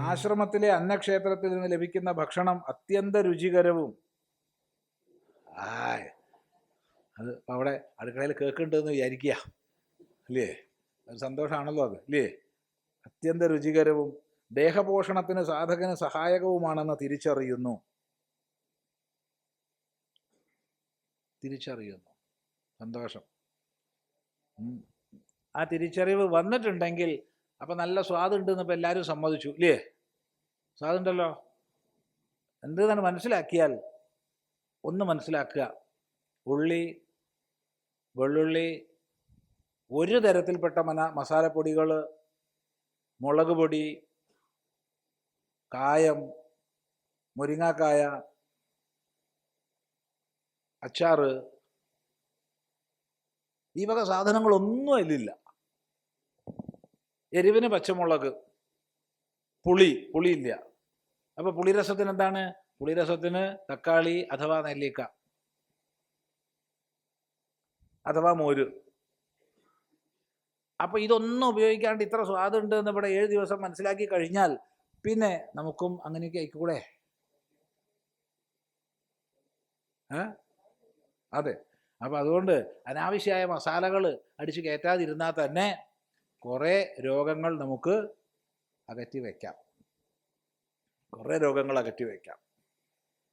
ആശ്രമത്തിലെ അന്നക്ഷേത്രത്തിൽ നിന്ന് ലഭിക്കുന്ന ഭക്ഷണം അത്യന്ത രുചികരവും. അത് അവിടെ അടുക്കളയിൽ കേൾക്കുന്നുണ്ടെന്ന് വിചാരിക്കുക. അല്ലേ? ഒരു സന്തോഷമാണല്ലോ അത് അല്ലേ? അത്യന്ത രുചികരവും ദേഹപോഷണത്തിന് സാധകന് സഹായകവുമാണെന്ന് തിരിച്ചറിയുന്നു. തിരിച്ചറിയുന്നു. സന്തോഷം. ആ തിരിച്ചറിവ് വന്നിട്ടുണ്ടെങ്കിൽ അപ്പം നല്ല സ്വാദുണ്ടെന്ന് ഇപ്പം എല്ലാവരും സമ്മതിച്ചു ഇല്ലേ? സ്വാദുണ്ടല്ലോ എന്തെന്നാണ് മനസ്സിലാക്കിയാൽ ഒന്ന് മനസ്സിലാക്കുക. ഉള്ളി വെള്ളുള്ളി ഒരു തരത്തിൽപ്പെട്ട മന മസാലപ്പൊടികൾ മുളക് പൊടി കായം മുരിങ്ങാക്കായ അച്ചാറ് ഈ വക സാധനങ്ങളൊന്നും അതിലില്ല. എരിവിന് പച്ചമുളക്. പുളി പുളിയില്ല. അപ്പൊ പുളിരസത്തിന് എന്താണ്? പുളിരസത്തിന് തക്കാളി അഥവാ നെല്ലിക്ക. അഥവാ മോര്. അപ്പൊ ഇതൊന്നും ഉപയോഗിക്കാണ്ട് ഇത്ര സ്വാദുണ്ട് എന്ന് ഇവിടെ ഏഴ് ദിവസം മനസ്സിലാക്കി കഴിഞ്ഞാൽ പിന്നെ നമുക്കും അങ്ങനെയൊക്കെ ആയിക്കൂടെ? അതെ. അപ്പൊ അതുകൊണ്ട് അനാവശ്യമായ മസാലകൾ അടിച്ചു കയറ്റാതിരുന്നാൽ തന്നെ കുറേ രോഗങ്ങൾ നമുക്ക് അകറ്റി വയ്ക്കാം. കുറേ രോഗങ്ങൾ അകറ്റി വയ്ക്കാം.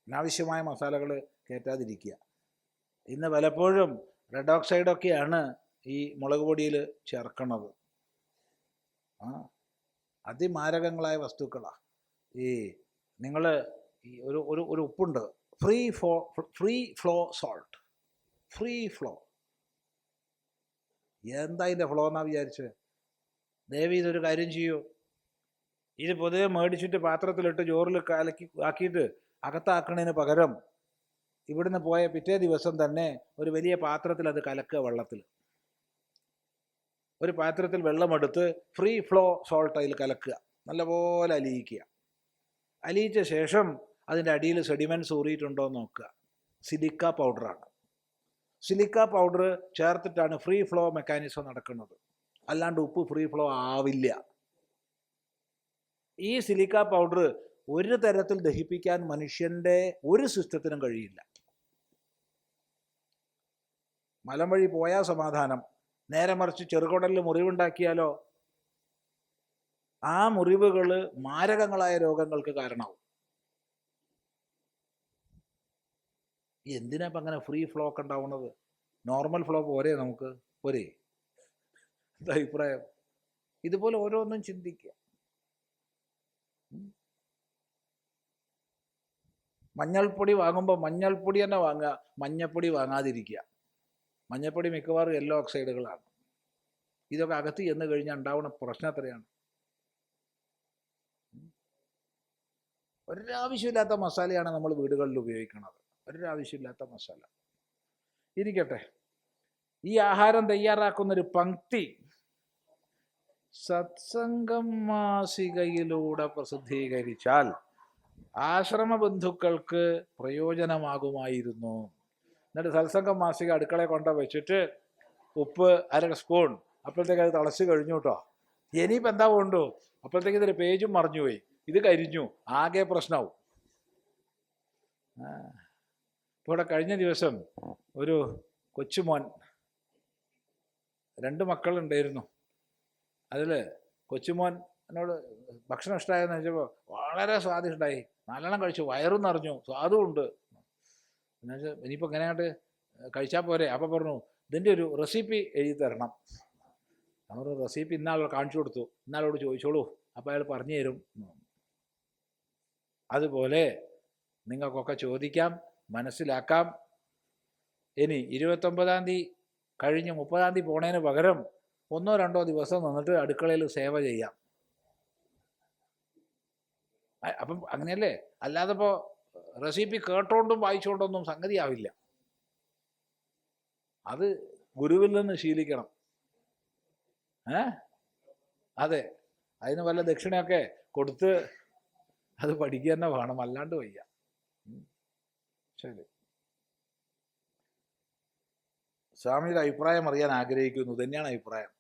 അനാവശ്യമായ മസാലകൾ കയറ്റാതിരിക്കുക. ഇന്ന് പലപ്പോഴും റെഡ് ഓക്സൈഡൊക്കെയാണ് ഈ മുളക് പൊടിയിൽ ചേർക്കണത് ആ അതിമാരകങ്ങളായ വസ്തുക്കളാണ് ഈ നിങ്ങൾ ഈ ഒരു ഒരു ഒരു ഉപ്പുണ്ട്. Free for free flow salt free flow എന്താ ഇതിന്റെ ഫ്ലോ എന്നാ വിചാരിച്ചത്? ദേവി ഇതൊരു കാര്യം ചെയ്യൂ. ഇത് പൊതുവെ മേടിച്ചിട്ട് പാത്രത്തിലിട്ട് ചോറിൽ കലക്കി ആക്കിയിട്ട് അകത്താക്കണതിന് പകരം ഇവിടുന്ന് പോയ പിറ്റേ ദിവസം തന്നെ ഒരു വലിയ പാത്രത്തിൽ അത് കലക്കുക വെള്ളത്തിൽ ഒരു പാത്രത്തിൽ വെള്ളമെടുത്ത് ഫ്രീ ഫ്ലോ സോൾട്ട് അതിൽ കലക്കുക. നല്ലപോലെ അലിയിക്കുക. അലിയിച്ച ശേഷം അതിന്റെ അടിയിൽ സെഡിമെന്റ്സ് ഊറിയിട്ടുണ്ടോ എന്ന് നോക്കുക. സിലിക്ക പൗഡറാണ് സിലിക്ക പൗഡർ ചേർത്തിട്ടാണ് ഫ്രീ ഫ്ലോ മെക്കാനിസം നടക്കുന്നത്. അല്ലാണ്ട് ഉപ്പ് ഫ്രീ ഫ്ലോ ആവില്ല. ഈ സിലിക്ക പൗഡർ ഒരു തരത്തിൽ ദഹിപ്പിക്കാൻ മനുഷ്യന്റെ ഒരു സിസ്റ്റത്തിനും കഴിയില്ല. മലം വഴി പോയാൽ സമാധാനം. നേരെ മറിച്ച് ചെറുകുടലിൽ മുറിവുണ്ടാക്കിയാലോ? ആ മുറിവുകൾ മാരകങ്ങളായ രോഗങ്ങൾക്ക് കാരണമാവും. എന്തിനാ അങ്ങനെ ഫ്രീ ഫ്ലോ ഒക്കെ ഉണ്ടാവുന്നത്? നോർമൽ ഫ്ലോ പോരെ നമുക്ക്? പോരെ? അഭിപ്രായം? ഇതുപോലെ ഓരോന്നും ചിന്തിക്കുക. മഞ്ഞൾപ്പൊടി വാങ്ങുമ്പോൾ മഞ്ഞൾപ്പൊടി തന്നെ വാങ്ങുക മഞ്ഞപ്പൊടി വാങ്ങാതിരിക്കുക. മഞ്ഞപ്പൊടി മിക്കവാറും യെല്ലോ ഓക്സൈഡുകളാണ് ഇതൊക്കെ അകത്ത് ചെന്ന് കഴിഞ്ഞാൽ ഉണ്ടാവുന്ന പ്രശ്നം എത്രയാണ് ഒരാവശ്യമില്ലാത്ത മസാലയാണ് നമ്മൾ വീടുകളിൽ ഉപയോഗിക്കുന്നത്. ഒരാവശ്യമില്ലാത്ത മസാല. ഇരിക്കട്ടെ. ഈ ആഹാരം തയ്യാറാക്കുന്നൊരു പങ്ക്തി സത്സംഗം മാസികയിലൂടെ പ്രസിദ്ധീകരിച്ചാൽ ആശ്രമ ബന്ധുക്കൾക്ക് പ്രയോജനമാകുമായിരുന്നു. എന്നിട്ട് സത്സംഗം മാസിക അടുക്കളയെ കൊണ്ട വെച്ചിട്ട് ഉപ്പ് അര സ്പൂൺ അപ്പോഴത്തേക്ക് അത് തളച്ച് കഴിഞ്ഞു കേട്ടോ. ഇനിയിപ്പോൾ എന്താ കൊണ്ടു അപ്പോഴത്തേക്ക് ഇതിന്റെ പേജും മറിഞ്ഞുപോയി. ഇത് കരിഞ്ഞു. ആകെ പ്രശ്നമാവും ഇപ്പോൾ ഇവിടെ കഴിഞ്ഞ ദിവസം ഒരു കൊച്ചുമോൻ രണ്ട് മക്കളുണ്ടായിരുന്നു. അതിൽ കൊച്ചുമോൻ എന്നോട് ഭക്ഷണം ഇഷ്ടമായെന്ന് വെച്ചപ്പോൾ വളരെ സ്വാദിഷ്ടമായി നല്ലോണം കഴിച്ചു. വയറും നിറഞ്ഞു. സ്വാദും ഉണ്ട്. എന്നുവെച്ചാൽ ഇനിയിപ്പോൾ എങ്ങനെയായിട്ട് കഴിച്ചാൽ പോരെ? അപ്പം പറഞ്ഞു ഇതിന്റെ ഒരു റെസിപ്പി എഴുതി തരണം. നമ്മൾ റെസിപ്പി ഇന്നാളോട് കാണിച്ചു കൊടുത്തു. ഇന്നാളോട് ചോദിച്ചോളൂ. അപ്പോൾ അയാൾ പറഞ്ഞു തരും. അതുപോലെ നിങ്ങൾക്കൊക്കെ ചോദിക്കാം മനസ്സിലാക്കാം. ഇനി ഇരുപത്തൊമ്പതാം തീയതി കഴിഞ്ഞ് മുപ്പതാം തീയതി പോണതിന് പകരം ഒന്നോ രണ്ടോ ദിവസം നിന്നിട്ട് അടുക്കളയിൽ സേവ ചെയ്യാം. അപ്പം അങ്ങനെയല്ലേ? അല്ലാതെ ഇപ്പോൾ റെസിപ്പി കേട്ടോണ്ടും വായിച്ചുകൊണ്ടൊന്നും സംഗതി ആവില്ല. അത് ഗുരുവിൽ നിന്ന് ശീലിക്കണം. ഏ? അതെ. അതിന് വല്ല ദക്ഷിണയൊക്കെ കൊടുത്ത് അത് പഠിക്കുക തന്നെ വേണം. അല്ലാണ്ട് വയ്യ. ശരി. സ്വാമിയുടെ അഭിപ്രായം അറിയാൻ ആഗ്രഹിക്കുന്നു. തന്നെയാണ് അഭിപ്രായം.